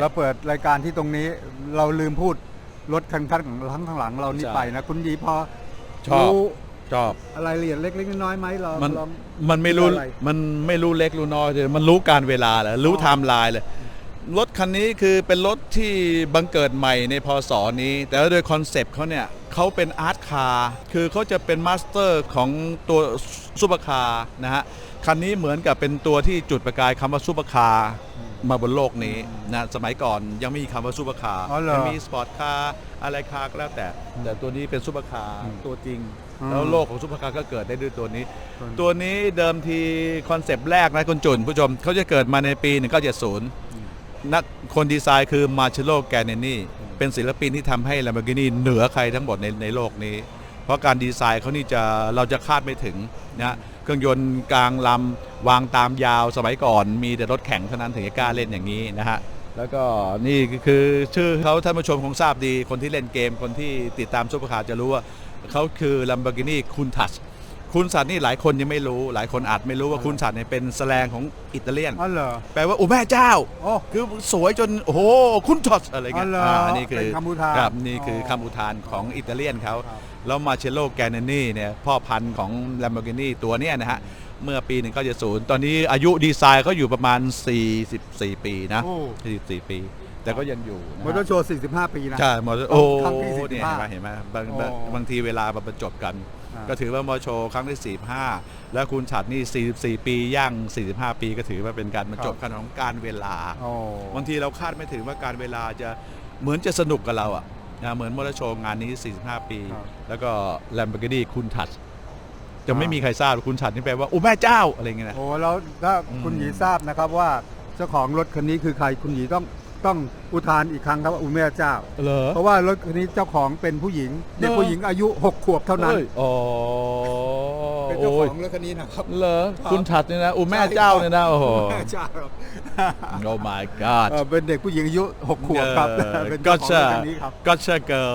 เราเปิดรายการที่ตรงนี้เราลืมพูดรถคันข้างหลังข้างหลังเรานี่ใช่ไปนะ คุณยีพอชอบรู้ชอบ อะไรละเอียดเล็กๆน้อยๆไหมเรามันลอง มันไม่รู้อะไร มันไม่รู้เล็กรู้น้อยเลยมันรู้การเวลาเลยรู้อ๋อไทม์ไลน์เลยรถคันนี้คือเป็นรถที่บังเกิดใหม่ในพศนี้ แต่ว่าโดยคอนเซปต์เขาเนี่ยเขาเป็นอาร์ตคาร์คือเขาจะเป็นมาสเตอร์ของตัวซูเปอร์คาร์นะฮะ คันนี้เหมือนกับเป็นตัวที่จุดประกายคำว่าซูเปอร์คาร์ มาบนโลกนี้นะสมัยก่อนยังไม่มีคำว่าซูเปอร์คาร์อ๋อเหรอยังมีสปอร์ตคาร์อะไรคาร์ก็แล้วแต่ แต่ตัวนี้เป็นซูเปอร์คาร์ตัวจริง อืมแล้วโลกของซูเปอร์คาร์ก็เกิดได้ด้วยตัวนี้ ตัวนี้ ตัวนี้เดิมทีคอนเซปต์แรกนะคุณจุนผู้ชมเขาจะเกิดมาในปี 1970นักคนดีไซน์คือมาเชโลแกนเนนี่เป็นศิลปินที่ทำให้ Lamborghini เหนือใครทั้งหมดในในโลกนี้ เพราะการดีไซน์เขานี่จะเราจะคาดไม่ถึงนะเครื่องยนต์กลางลำวางตามยาวสมัยก่อน มีแต่รถแข่งเท่านั้นถึงจะกล้าเล่นอย่างนี้นะฮะแล้วก็นี่คือชื่อเขาท่านผู้ชมคงทราบดีคนที่เล่นเกมคนที่ติดตามซุปเปอร์คาร์จะรู้ว่าเขาคือ Lamborghini Countach คุณสัตว์นี่หลายคนยังไม่รู้ หลายคนอาจไม่รู้ว่าคุณสัตว์เนี่ยเป็นแสลงของอิตาเลียนอ๋อเหรอแปลว่าโอ้แม่เจ้าโอ้คือสวยจนโอ้โหคุณทอสอะไรเงี้ยอ๋อเหรออ่อันนี้คือเป็นคำอุทานครับนี่คืออ๋อคำอุทานของอิตาเลียนเขาครับ แล้วมาเชโลแกนนี่เนี่ยพ่อพันธุ์ของ Lamborghini ตัวเนี้ยนะฮะ เมื่อปี 1970 ตอนนี้อายุดีไซน์เขาอยู่ประมาณ 44 ปีนะ โอ้ 44 ปี แต่ก็ยังอยู่นะมอเตอฮะร์โชว์45 ปีนะ ใช่มอเตอร์โอ้ครั้งที่เนี่ย45เห็นไหมเห็นไหมบางโอ้บางบางทีเวลามาบรรจบกันอ่า ก็ถือว่ามอเตอร์โชว์ครั้งที่ 45 แล้วคุณฉัดนี่ 44 ปีย่าง 45 ปีก็ถือว่าเป็นการบรรจบกันของการเวลาโอ้บางทีเราคาดไม่ถึงว่าการเวลาจะเหมือนจะสนุกกับเราอะนะเหมือนมอเตอร์โชว์งานนี้ 45 ปีครับแล้วก็ Lamborghini คุณทัด จะไม่อ่ามีมีใครทราบว่าคุณทัดนี่แปลว่าโอ้แม่เจ้าอะไรเงี้ยนะโอ้แล้วถ้าอืมคุณหยีทราบนะครับว่าเจ้าของรถคันนี้คือใครคุณหยีต้อง ต้องอุทานอีกครั้งครับว่าอุเมเจ้า เหรอเพราะว่ารถคันนี้เจ้าของเป็นผู้หญิงเด็กเหรอผู้หญิงอายุ 6 ขวบเท่านั้นอ้ยอ๋อ เป็นเจ้าโอ้ยของรถคันนี้นะครับ เหรอคุณทัดเนี่ยนะโอ้แม่เจ้าเนี่ยนะโอ้โหแม่เจ้าโอ้ my god เออเป็นเด็กผู้หญิงอายุ6ขวบครับเป็นก็เจ้าของรถเชอคันนี้ครับก็เชอเกิล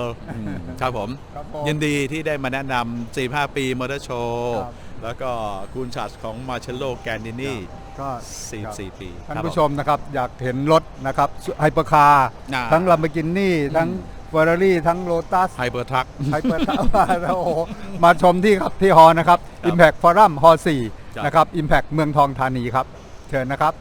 ครับผมครับผม ยินดีที่ได้มาแนะนำ45ปีมอเตอร์โชว์ครับแล้วก็คุณชัดของมาเชลโลแกนดินี่ก็44 ปีท่านครับผู้ชมนะครับ อยากเห็นรถนะครับไฮเปอร์คาร์อ่าทั้งลัมเบกินี่ทั้ง เฟอร์รารี่ทั้งโ o ตัสไฮเปอร์ทัก ไฮเปอร์คาร์โอ้โหมาชมที่ครับที่ฮอนะครับครับ Impact Forum ฮอครับ4นะครับ Impact เมืองทองธานีครับ เชิญนะครับ